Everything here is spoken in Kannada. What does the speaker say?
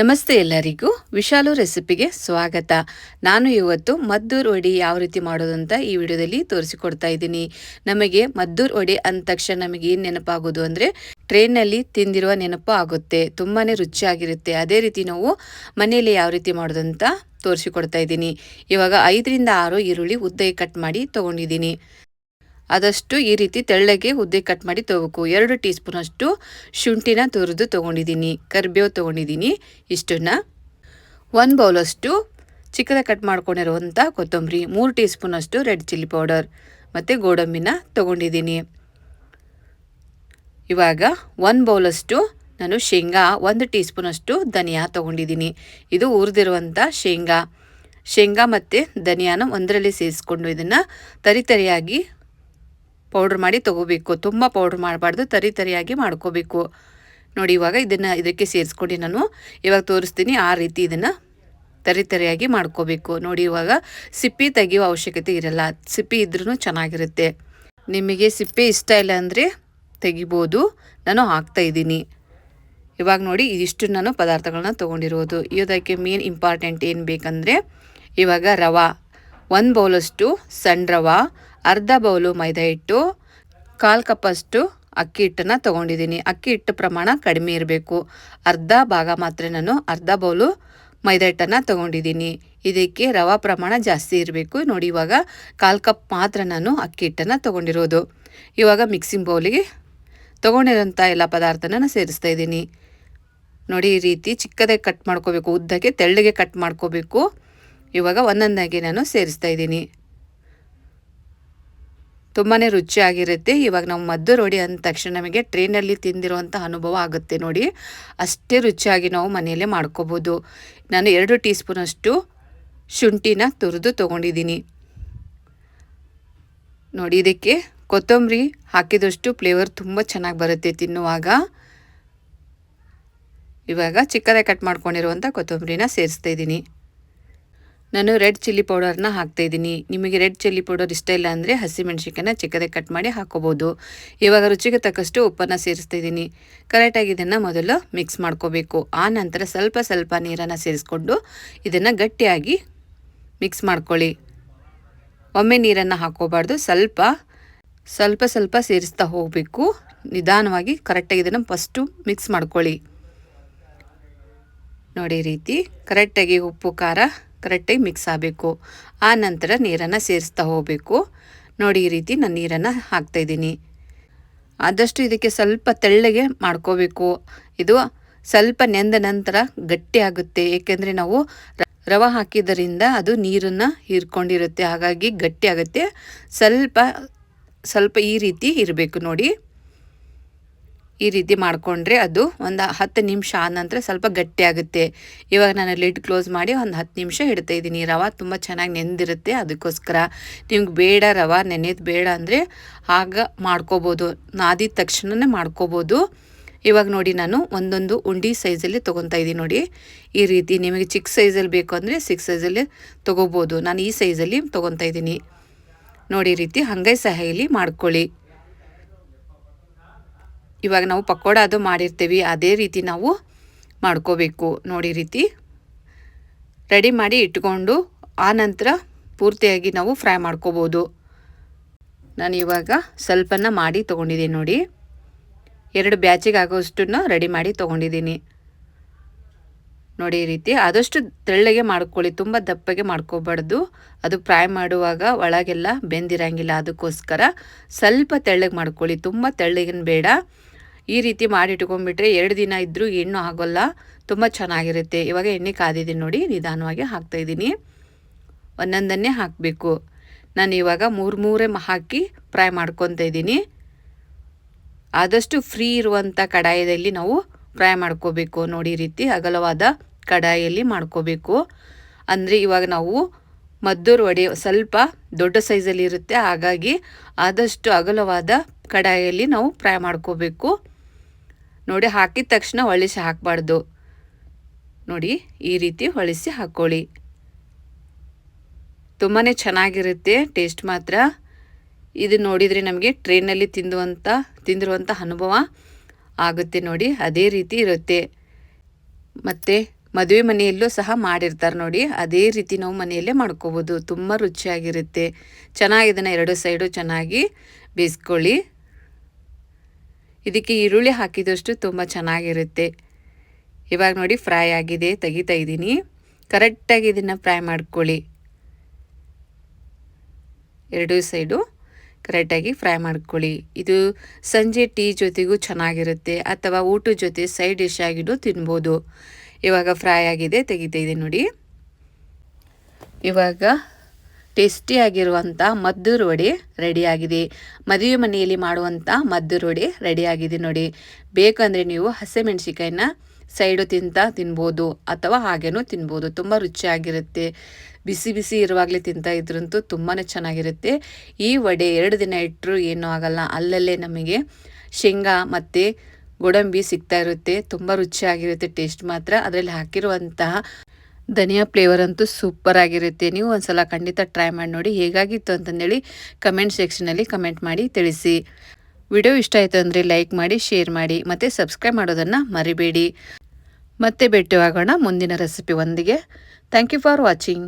ನಮಸ್ತೆ ಎಲ್ಲರಿಗೂ. ವಿಶಾಲು ರೆಸಿಪಿಗೆ ಸ್ವಾಗತ. ನಾನು ಇವತ್ತು ಮದ್ದೂರು ವಡೆ ಯಾವ ರೀತಿ ಮಾಡೋದು ಅಂತ ಈ ವಿಡಿಯೋದಲ್ಲಿ ತೋರಿಸಿಕೊಡ್ತಾ ಇದ್ದೀನಿ. ನಮಗೆ ಮದ್ದೂರು ವಡೆ ಅಂದ ತಕ್ಷಣ ನಮಗೆ ಏನು ನೆನಪಾಗೋದು ಅಂದರೆ ಟ್ರೈನಲ್ಲಿ ತಿಂದಿರುವ ನೆನಪು ಆಗುತ್ತೆ. ತುಂಬಾ ರುಚಿಯಾಗಿರುತ್ತೆ. ಅದೇ ರೀತಿ ನಾವು ಮನೆಯಲ್ಲಿ ಯಾವ ರೀತಿ ಮಾಡೋದು ಅಂತ ತೋರಿಸಿಕೊಡ್ತಾ ಇದ್ದೀನಿ. ಇವಾಗ ಐದರಿಂದ ಆರು ಈರುಳ್ಳಿ ಉದ್ದೆ ಕಟ್ ಮಾಡಿ ತೊಗೊಂಡಿದ್ದೀನಿ. ಆದಷ್ಟು ಈ ರೀತಿ ತೆಳ್ಳಗೆ ಉದ್ದೆ ಕಟ್ ಮಾಡಿ ತೊಗೋಬೇಕು. ಎರಡು ಟೀ ಸ್ಪೂನಷ್ಟು ಶುಂಠಿನ ತುರಿದು ತೊಗೊಂಡಿದ್ದೀನಿ. ಕರಿಬೇವು ತೊಗೊಂಡಿದ್ದೀನಿ ಇಷ್ಟನ್ನು. ಒಂದು ಬೌಲಷ್ಟು ಚಿಕ್ಕದಾಗಿ ಕಟ್ ಮಾಡ್ಕೊಂಡಿರುವಂಥ ಕೊತ್ತಂಬರಿ, ಮೂರು ಟೀ ಸ್ಪೂನಷ್ಟು ರೆಡ್ ಚಿಲ್ಲಿ ಪೌಡರ್ ಮತ್ತು ಗೋಡಂಬಿನ ತೊಗೊಂಡಿದ್ದೀನಿ. ಇವಾಗ ಒಂದು ಬೌಲಷ್ಟು ನಾನು ಶೇಂಗಾ, ಒಂದು ಟೀ ಸ್ಪೂನಷ್ಟು ಧನಿಯಾ ತೊಗೊಂಡಿದ್ದೀನಿ. ಇದು ಹುರಿದಿರುವಂಥ ಶೇಂಗಾ. ಶೇಂಗಾ ಮತ್ತು ಧನಿಯಾನ ಒಂದರಲ್ಲಿ ಸೇರಿಸ್ಕೊಂಡು ಇದನ್ನು ತರಿತರಿಯಾಗಿ ಪೌಡ್ರ್ ಮಾಡಿ ತೊಗೋಬೇಕು. ತುಂಬ ಪೌಡ್ರ್ ಮಾಡಬಾರ್ದು, ತರಿ ತರಿಯಾಗಿ ಮಾಡ್ಕೋಬೇಕು. ನೋಡಿ, ಇವಾಗ ಇದನ್ನು ಇದಕ್ಕೆ ಸೇರಿಸ್ಕೊಂಡು ನಾನು ಇವಾಗ ತೋರಿಸ್ತೀನಿ ಆ ರೀತಿ ಇದನ್ನು ತರಿ ತರಿಯಾಗಿ ಮಾಡ್ಕೋಬೇಕು. ನೋಡಿ, ಇವಾಗ ಸಿಪ್ಪಿ ತೆಗೆಯುವ ಅವಶ್ಯಕತೆ ಇರಲ್ಲ. ಸಿಪ್ಪಿ ಇದ್ರೂ ಚೆನ್ನಾಗಿರುತ್ತೆ. ನಿಮಗೆ ಸಿಪ್ಪೆ ಇಷ್ಟ ಇಲ್ಲ ಅಂದರೆ ತೆಗಿಬೋದು. ನಾನು ಹಾಕ್ತಾ ಇದ್ದೀನಿ. ಇವಾಗ ನೋಡಿ, ಇದಿಷ್ಟು ನಾನು ಪದಾರ್ಥಗಳನ್ನ ತೊಗೊಂಡಿರೋದು. ಇದಕ್ಕೆ ಮೇನ್ ಇಂಪಾರ್ಟೆಂಟ್ ಏನು ಬೇಕಂದರೆ, ಇವಾಗ ರವೆ. ಒಂದು ಬೌಲಷ್ಟು ಸಣ್ಣ ರವೆ ಅರ್ಧ ಬೌಲು ಮೈದಾ ಹಿಟ್ಟು, ಕಾಲು ಕಪ್ಪಷ್ಟು ಅಕ್ಕಿ ಹಿಟ್ಟನ್ನು ತೊಗೊಂಡಿದ್ದೀನಿ. ಅಕ್ಕಿ ಹಿಟ್ಟು ಪ್ರಮಾಣ ಕಡಿಮೆ ಇರಬೇಕು. ಅರ್ಧ ಭಾಗ ಮಾತ್ರ ನಾನು ಅರ್ಧ ಬೌಲು ಮೈದಾ ಹಿಟ್ಟನ್ನು ತೊಗೊಂಡಿದ್ದೀನಿ. ಇದಕ್ಕೆ ರವೆ ಪ್ರಮಾಣ ಜಾಸ್ತಿ ಇರಬೇಕು. ನೋಡಿ, ಇವಾಗ ಕಾಲು ಕಪ್ ಮಾತ್ರ ನಾನು ಅಕ್ಕಿ ಹಿಟ್ಟನ್ನು ತೊಗೊಂಡಿರೋದು. ಇವಾಗ ಮಿಕ್ಸಿಂಗ್ ಬೌಲಿಗೆ ತೊಗೊಂಡಿರೋಂಥ ಎಲ್ಲ ಪದಾರ್ಥನ ನಾನು ಸೇರಿಸ್ತಾ ಇದ್ದೀನಿ. ನೋಡಿ, ಈ ರೀತಿ ಚಿಕ್ಕದಾಗಿ ಕಟ್ ಮಾಡ್ಕೋಬೇಕು. ಉದ್ದಕ್ಕೆ ತೆಳ್ಳಗೆ ಕಟ್ ಮಾಡ್ಕೋಬೇಕು. ಇವಾಗ ಒಂದೊಂದಾಗಿ ನಾನು ಸೇರಿಸ್ತಾ ಇದ್ದೀನಿ. ತುಂಬಾ ರುಚಿಯಾಗಿರುತ್ತೆ. ಇವಾಗ ನಾವು ಮದ್ದು ರೋಡಿ ಅಂದ ತಕ್ಷಣ ನಮಗೆ ಟ್ರೈನಲ್ಲಿ ತಿಂದಿರುವಂಥ ಅನುಭವ ಆಗುತ್ತೆ ನೋಡಿ. ಅಷ್ಟೇ ರುಚಿಯಾಗಿ ನಾವು ಮನೆಯಲ್ಲೇ ಮಾಡ್ಕೋಬೋದು. ನಾನು ಎರಡು ಟೀ ಸ್ಪೂನಷ್ಟು ಶುಂಠಿನ ತುರಿದು ತೊಗೊಂಡಿದ್ದೀನಿ. ನೋಡಿ ಇದಕ್ಕೆ ಕೊತ್ತಂಬರಿ ಹಾಕಿದಷ್ಟು ಫ್ಲೇವರ್ ತುಂಬ ಚೆನ್ನಾಗಿ ಬರುತ್ತೆ ತಿನ್ನುವಾಗ. ಇವಾಗ ಚಿಕ್ಕದಾಗಿ ಕಟ್ ಮಾಡ್ಕೊಂಡಿರುವಂಥ ಕೊತ್ತಂಬರಿನ ಸೇರಿಸ್ತಾ ಇದ್ದೀನಿ. ನಾನು ರೆಡ್ ಚಿಲ್ಲಿ ಪೌಡರ್ನ ಹಾಕ್ತಾಯಿದ್ದೀನಿ ನಿಮಗೆ ರೆಡ್ ಚಿಲ್ಲಿ ಪೌಡರ್ ಇಷ್ಟ ಇಲ್ಲ ಅಂದರೆ ಹಸಿಮೆಣ್ಸಿಕಾಯನ್ನ ಚಿಕ್ಕದಾಗಿ ಕಟ್ ಮಾಡಿ ಹಾಕೋಬೋದು. ಇವಾಗ ರುಚಿಗೆ ತಕ್ಕಷ್ಟು ಉಪ್ಪನ್ನು ಸೇರಿಸ್ತಾ ಇದ್ದೀನಿ. ಕರೆಕ್ಟಾಗಿ ಇದನ್ನು ಮೊದಲು ಮಿಕ್ಸ್ ಮಾಡ್ಕೋಬೇಕು. ಆ ನಂತರ ಸ್ವಲ್ಪ ಸ್ವಲ್ಪ ನೀರನ್ನು ಸೇರಿಸ್ಕೊಂಡು ಇದನ್ನು ಗಟ್ಟಿಯಾಗಿ ಮಿಕ್ಸ್ ಮಾಡ್ಕೊಳ್ಳಿ. ಒಮ್ಮೆ ನೀರನ್ನು ಹಾಕೋಬಾರ್ದು. ಸ್ವಲ್ಪ ಸ್ವಲ್ಪ ಸ್ವಲ್ಪ ಸೇರಿಸ್ತಾ ಹೋಗಬೇಕು. ನಿಧಾನವಾಗಿ ಕರೆಕ್ಟಾಗಿ ಇದನ್ನು ಫಸ್ಟು ಮಿಕ್ಸ್ ಮಾಡ್ಕೊಳ್ಳಿ. ನೋಡಿ ರೀತಿ ಕರೆಕ್ಟಾಗಿ ಉಪ್ಪು, ಖಾರ ಕರೆಕ್ಟಾಗಿ ಮಿಕ್ಸ್ ಆಗಬೇಕು. ಆ ನಂತರ ನೀರನ್ನು ಸೇರಿಸ್ತಾ ಹೋಗಬೇಕು. ನೋಡಿ, ಈ ರೀತಿ ನಾನು ನೀರನ್ನು ಹಾಕ್ತಾಯಿದ್ದೀನಿ ಆದಷ್ಟು ಇದಕ್ಕೆ ಸ್ವಲ್ಪ ತೆಳ್ಳಗೆ ಮಾಡ್ಕೋಬೇಕು. ಇದು ಸ್ವಲ್ಪ ನೆಂದ ನಂತರ ಗಟ್ಟಿ ಆಗುತ್ತೆ. ಏಕೆಂದರೆ ನಾವು ರವೆ ಹಾಕಿದ್ದರಿಂದ ಅದು ನೀರನ್ನು ಹೀರ್ಕೊಂಡಿರುತ್ತೆ. ಹಾಗಾಗಿ ಗಟ್ಟಿ ಆಗುತ್ತೆ. ಸ್ವಲ್ಪ ಸ್ವಲ್ಪ ಈ ರೀತಿ ಇರಬೇಕು ನೋಡಿ. ಈ ರೀತಿ ಮಾಡಿಕೊಂಡ್ರೆ ಅದು ಒಂದು ಹತ್ತು ನಿಮಿಷ ಆದ ನಂತರ ಸ್ವಲ್ಪ ಗಟ್ಟಿ ಆಗುತ್ತೆ. ಇವಾಗ ನಾನು ಲಿಡ್ ಕ್ಲೋಸ್ ಮಾಡಿ ಒಂದು ಹತ್ತು ನಿಮಿಷ ಇಡ್ತಾ ಇದ್ದೀನಿ. ರವೆ ತುಂಬ ಚೆನ್ನಾಗಿ ನೆಂದಿರುತ್ತೆ. ಅದಕ್ಕೋಸ್ಕರ ನಿಮ್ಗೆ ಬೇಡ ರವೆ ನೆನೆದು ಬೇಡ ಅಂದರೆ ಆಗ ಮಾಡ್ಕೋಬೋದು. ನಾದಿದ ತಕ್ಷಣವೇ ಮಾಡ್ಕೋಬೋದು. ಇವಾಗ ನೋಡಿ ನಾನು ಒಂದೊಂದು ಉಂಡಿ ಸೈಜಲ್ಲಿ ತೊಗೊತಾ ಇದ್ದೀನಿ ನೋಡಿ. ಈ ರೀತಿ ನಿಮಗೆ ಚಿಕ್ಕ ಸೈಜಲ್ಲಿ ಬೇಕು ಅಂದರೆ ಸಿಕ್ಸ್ ಸೈಜಲ್ಲಿ ತೊಗೋಬೋದು ನಾನು ಈ ಸೈಜಲ್ಲಿ ತೊಗೊತಾ ಇದ್ದೀನಿ. ನೋಡಿ ರೀತಿ ಹಂಗೈ ಇಲ್ಲಿ ಮಾಡ್ಕೊಳ್ಳಿ. ಇವಾಗ ನಾವು ಪಕೋಡ ಅದು ಮಾಡಿರ್ತೀವಿ, ಅದೇ ರೀತಿ ನಾವು ಮಾಡ್ಕೋಬೇಕು. ನೋಡಿ ರೀತಿ. ರೆಡಿ ಮಾಡಿ ಇಟ್ಕೊಂಡು, ಆ ನಂತರ ಪೂರ್ತಿಯಾಗಿ ನಾವು ಫ್ರೈ ಮಾಡ್ಕೋಬೋದು. ನಾನು ಇವಾಗ ಸ್ವಲ್ಪನ ಮಾಡಿ ತೊಗೊಂಡಿದ್ದೀನಿ ನೋಡಿ. ಎರಡು ಬ್ಯಾಚಿಗೆ ಆಗೋಷ್ಟನ್ನು ರೆಡಿ ಮಾಡಿ ತೊಗೊಂಡಿದ್ದೀನಿ. ನೋಡಿ ಈ ರೀತಿ, ಆದಷ್ಟು ತೆಳ್ಳಗೆ ಮಾಡ್ಕೊಳ್ಳಿ, ತುಂಬ ದಪ್ಪಗೆ ಮಾಡ್ಕೋಬಾರ್ದು. ಅದು ಫ್ರೈ ಮಾಡುವಾಗ ಒಳಗೆಲ್ಲ ಬೆಂದಿರಂಗಿಲ್ಲ, ಅದಕ್ಕೋಸ್ಕರ ಸ್ವಲ್ಪ ತೆಳ್ಳಗೆ ಮಾಡ್ಕೊಳ್ಳಿ, ತುಂಬ ತೆಳ್ಳಗಿನ ಬೇಡ. ಈ ರೀತಿ ಮಾಡಿ ಇಟ್ಕೊಂಡ್ಬಿಟ್ರೆ ಎರಡು ದಿನ ಇದ್ದರೂ ಎಣ್ಣು ಆಗೋಲ್ಲ. ತುಂಬ ಚೆನ್ನಾಗಿರುತ್ತೆ. ಇವಾಗ ಎಣ್ಣೆ ಕಾದಿದ್ದೀನಿ ನೋಡಿ, ನಿಧಾನವಾಗಿ ಹಾಕ್ತಾಯಿದ್ದೀನಿ ಒಂದೊಂದನ್ನೇ ಹಾಕಬೇಕು. ನಾನು ಇವಾಗ ಮೂರು ಮೂರೇ ಹಾಕಿ ಫ್ರೈ ಮಾಡ್ಕೊತ ಇದ್ದೀನಿ. ಆದಷ್ಟು ಫ್ರೀ ಇರುವಂಥ ಕಡಾಯದಲ್ಲಿ ನಾವು ಫ್ರೈ ಮಾಡ್ಕೋಬೇಕು. ನೋಡಿ ರೀತಿ ಅಗಲವಾದ ಕಡಾಯಲ್ಲಿ ಮಾಡ್ಕೋಬೇಕು. ಅಂದರೆ ಇವಾಗ ನಾವು ಮದ್ದೂರು ವಡೆ ಸ್ವಲ್ಪ ದೊಡ್ಡ ಸೈಜಲ್ಲಿ ಇರುತ್ತೆ. ಹಾಗಾಗಿ ಆದಷ್ಟು ಅಗಲವಾದ ಕಡಾಯಲ್ಲಿ ನಾವು ಫ್ರೈ ಮಾಡ್ಕೋಬೇಕು. ನೋಡಿ ಹಾಕಿದ ತಕ್ಷಣ ಹೊಳಿಸಿ ಹಾಕಬಾರ್ದು. ನೋಡಿ ಈ ರೀತಿ ಹೊಳಿಸಿ ಹಾಕ್ಕೊಳ್ಳಿ ತುಂಬಾ ಚೆನ್ನಾಗಿರುತ್ತೆ ಟೇಸ್ಟ್ ಮಾತ್ರ. ಇದು ನೋಡಿದರೆ ನಮಗೆ ಟ್ರೈನಲ್ಲಿ ತಿಂದುವಂಥ ತಿಂದಿರುವಂಥ ಅನುಭವ ಆಗುತ್ತೆ ನೋಡಿ, ಅದೇ ರೀತಿ ಇರುತ್ತೆ. ಮತ್ತು ಮದುವೆ ಮನೆಯಲ್ಲೂ ಸಹ ಮಾಡಿರ್ತಾರೆ ನೋಡಿ, ಅದೇ ರೀತಿ ನಾವು ಮನೆಯಲ್ಲೇ ಮಾಡ್ಕೋಬೋದು. ತುಂಬ ರುಚಿಯಾಗಿರುತ್ತೆ. ಚೆನ್ನಾಗಿ ಇದನ್ನು ಎರಡು ಸೈಡು ಚೆನ್ನಾಗಿ ಬೇಯಿಸ್ಕೊಳ್ಳಿ. ಇದಕ್ಕೆ ಈರುಳ್ಳಿ ಹಾಕಿದಷ್ಟು ತುಂಬ ಚೆನ್ನಾಗಿರುತ್ತೆ. ಇವಾಗ ನೋಡಿ ಫ್ರೈ ಆಗಿದೆ, ತೆಗಿತಾ ಇದ್ದೀನಿ. ಕರೆಕ್ಟಾಗಿ ಇದನ್ನು ಫ್ರೈ ಮಾಡ್ಕೊಳ್ಳಿ. ಎರಡೂ ಸೈಡು ಕರೆಕ್ಟಾಗಿ ಫ್ರೈ ಮಾಡ್ಕೊಳ್ಳಿ. ಇದು ಸಂಜೆ ಟೀ ಜೊತೆಗೂ ಚೆನ್ನಾಗಿರುತ್ತೆ, ಅಥವಾ ಊಟದ ಜೊತೆ ಸೈಡ್ ಡಿಶ್ ಆಗಿದ್ದು ತಿನ್ಬೋದು. ಇವಾಗ ಫ್ರೈ ಆಗಿದೆ, ತೆಗಿತಾ ಇದೆ ನೋಡಿ. ಇವಾಗ ಟೇಸ್ಟಿಯಾಗಿರುವಂಥ ಮದ್ದೂರು ವಡೆ ರೆಡಿಯಾಗಿದೆ. ಮದುವೆ ಮನೆಯಲ್ಲಿ ಮಾಡುವಂಥ ಮದ್ದೂರು ವಡೆ ರೆಡಿಯಾಗಿದೆ ನೋಡಿ. ಬೇಕಂದರೆ ನೀವು ಹಸಿಮೆಣ್ಸಿಕಾಯಿನ ಸೈಡು ತಿಂತ ತಿನ್ಬೋದು ಅಥವಾ ಹಾಗೇನೂ ತಿನ್ಬೋದು. ತುಂಬ ರುಚಿಯಾಗಿರುತ್ತೆ. ಬಿಸಿ ಬಿಸಿ ಇರುವಾಗಲೇ ತಿಂತ ಇದ್ರಂತೂ ತುಂಬಾ ಚೆನ್ನಾಗಿರುತ್ತೆ. ಈ ವಡೆ ಎರಡು ದಿನ ಇಟ್ಟರು ಏನೂ ಆಗಲ್ಲ. ಅಲ್ಲಲ್ಲೇ ನಮಗೆ ಶೇಂಗಾ ಮತ್ತು ಗೋಡಂಬಿ ಸಿಗ್ತಾ ಇರುತ್ತೆ. ತುಂಬ ರುಚಿಯಾಗಿರುತ್ತೆ. ಟೇಸ್ಟ್ ಮಾತ್ರ. ಅದರಲ್ಲಿ ಹಾಕಿರುವಂತಹ ಧನಿಯಾ ಫ್ಲೇವರ್ ಅಂತೂ ಸೂಪರ್ ಆಗಿರುತ್ತೆ. ನೀವು ಒಂದ್ಸಲ ಖಂಡಿತ ಟ್ರೈ ಮಾಡಿ ನೋಡಿ ಹೇಗಾಗಿತ್ತು ಅಂತಂದೇಳಿ ಕಮೆಂಟ್ ಸೆಕ್ಷನಲ್ಲಿ ಕಮೆಂಟ್ ಮಾಡಿ ತಿಳಿಸಿ. ವಿಡಿಯೋ ಇಷ್ಟ ಆಯಿತು ಅಂದರೆ ಲೈಕ್ ಮಾಡಿ ಶೇರ್ ಮಾಡಿ, ಮತ್ತು ಸಬ್ಸ್ಕ್ರೈಬ್ ಮಾಡೋದನ್ನು ಮರಿಬೇಡಿ. ಮತ್ತೆ ಭೇಟಿಯಾಗೋಣ ಮುಂದಿನ ರೆಸಿಪಿ ಒಂದಿಗೆ. Thank you for watching